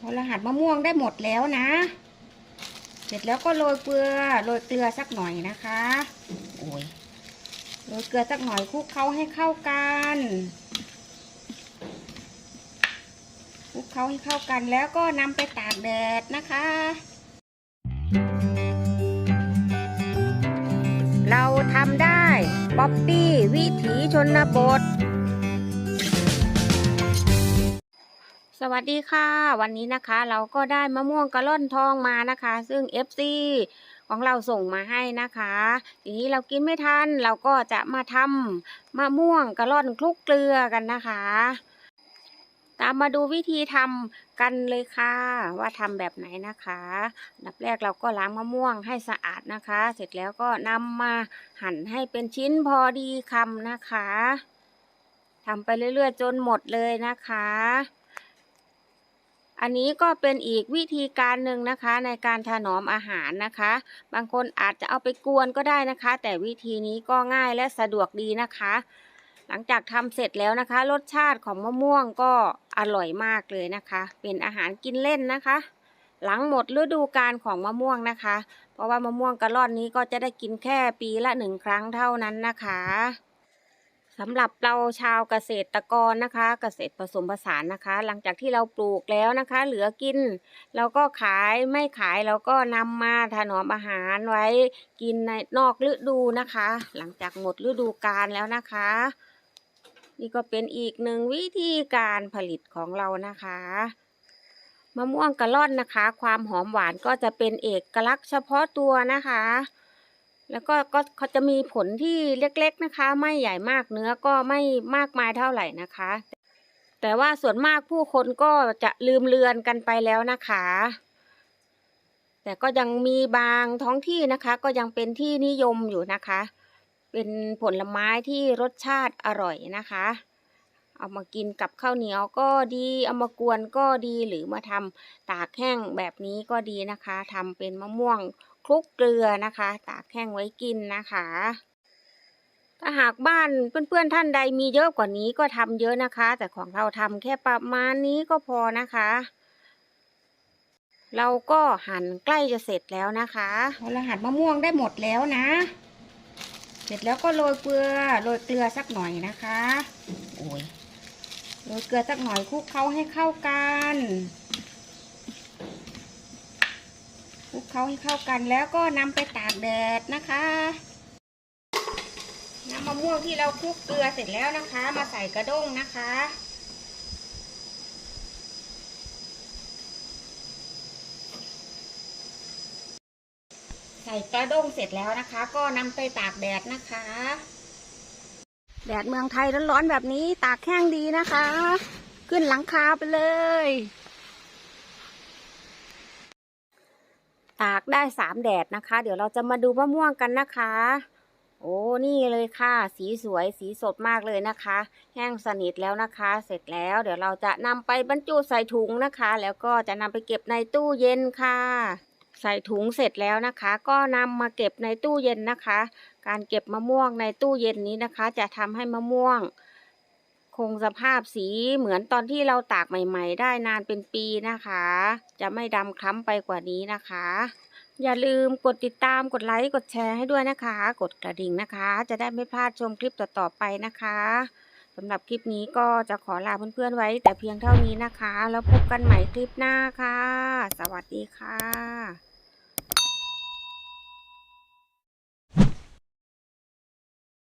พอรหัสมะม่วงได้หมดแล้วนะ เสร็จแล้วก็โรยเกลือโรยเกลือสักหน่อยนะคะโอ้ยโรยเกลือสักหน่อยคลุกเคล้าให้เข้ากันคลุกเคล้าให้เข้ากันแล้วก็นำไปตากแดดนะคะเราทำได้ ป๊อปปี้ วิถีชนบท สวัสดีค่ะ วันนี้นะคะเราก็ได้มะม่วงกระล่อนทองมานะคะ ซึ่ง FC ของเราส่งมาให้นะคะ ทีนี้เรากินไม่ทันเราก็จะมาทำมะม่วงกระล่อนคลุกเกลือกันนะคะ ตามมาดูวิธีทำกันเลยค่ะ ว่าทำแบบไหนนะคะดับแรกเราก็ล้างมะม่วงให้สะอาดนะคะ เสร็จแล้วก็นำมาหั่นให้เป็นชิ้นพอดีคำนะคะทำไปเรื่อยๆ จนหมดเลยนะคะ อันนี้ก็เป็นอีกวิธีการหนึ่งนะคะในการถนอมอาหารนะคะ บางคนอาจจะเอาไปกวนก็ได้นะคะ แต่วิธีนี้ก็ง่ายและสะดวกดีนะคะ หลังจากทำเสร็จแล้วนะคะ รสชาติของมะม่วงก็อร่อยมากเลยนะคะ เป็นอาหารกินเล่นนะคะ หลังหมดฤดูกาลของมะม่วงนะคะ เพราะว่ามะม่วงกระล่อนนี้ก็จะได้กินแค่ปีละหนึ่งครั้งเท่านั้นนะคะ สำหรับเราชาวเกษตรกรนะคะ เกษตรผสมผสานนะคะ หลังจากที่เราปลูกแล้วนะคะ เหลือกินเราก็ขายไม่ขายเราก็นำมาถนอมอาหารไว้กินในนอกฤดูนะคะ หลังจากหมดฤดูกาลแล้วนะคะ นี่ก็เป็นอีกหนึ่งวิธีการผลิตของเรานะคะมะม่วงกะล่อนนะคะ ความหอมหวานก็จะเป็นเอกลักษณ์เฉพาะตัวนะคะ แล้วก็ก็เขาจะมีผลที่เล็กๆนะคะ ไม่ใหญ่มากเนื้อก็ไม่มากมายเท่าไหร่นะคะ แต่ว่าส่วนมากผู้คนก็จะลืมเลือนกันไปแล้วนะคะ แต่ก็ยังมีบางท้องที่นะคะ ก็ยังเป็นที่นิยมอยู่นะคะ เป็นผลไม้ที่รสชาติอร่อยนะคะ เอามากินกับข้าวเหนียวก็ดีเอามากวนก็ดีหรือมาทำตากแห้งแบบนี้ก็ดีนะคะทำเป็นมะม่วง คลุกเกลือนะคะ ตากแห้งไว้กินนะคะ ถ้าหากบ้านเพื่อนๆท่านใดมีเยอะกว่านี้ก็ทำเยอะนะคะ แต่ของเราทำแค่ประมาณนี้ก็พอนะคะ เราก็หั่นใกล้จะเสร็จแล้วนะคะเราหั่นมะม่วงได้หมดแล้วนะ เสร็จแล้วก็โรยเกลือโรยเกลือสักหน่อยนะคะโอ้ยโรยเกลือสักหน่อยคลุกเคล้าให้เข้ากันคลุก เคล้าให้เข้ากันแล้วก็นำไปตากแดดนะคะน้ำมะม่วงที่เราคลุกเกลือเสร็จแล้วนะคะ มาใส่กระด้งนะคะ ใส่กระด้งเสร็จแล้วนะคะ ก็นำไปตากแดดนะคะ แดดเมืองไทยร้อนๆแบบนี้ตากแห้งดีนะคะ ขึ้นหลังคาไปเลย ตากได้สามแดดนะคะ เดี๋ยวเราจะมาดูมะม่วงกันนะคะ โอ้นี่เลยค่ะ สีสวยสีสดมากเลยนะคะ แห้งสนิทแล้วนะคะ เสร็จแล้ว เดี๋ยวเราจะนำไปบรรจุใส่ถุงนะคะ แล้วก็จะนำไปเก็บในตู้เย็นค่ะใส่ถุงเสร็จแล้วนะคะ ก็นำมาเก็บในตู้เย็นนะคะ การเก็บมะม่วงในตู้เย็นนี้นะคะ จะทำให้มะม่วง คงสภาพสีเหมือนตอนที่เราตากใหม่ ๆ ได้นานเป็นปีนะคะ จะไม่ดำคล้ำไปกว่านี้นะคะ อย่าลืมกดติดตามกดไลค์กดแชร์ให้ด้วยนะคะ กดกระดิ่งนะคะ จะได้ไม่พลาดชมคลิปต่อๆไปนะคะสำหรับคลิปนี้ก็จะขอลาเพื่อนๆไว้ แต่เพียงเท่านี้นะคะ แล้วพบกันใหม่คลิปหน้าค่ะ สวัสดีค่ะ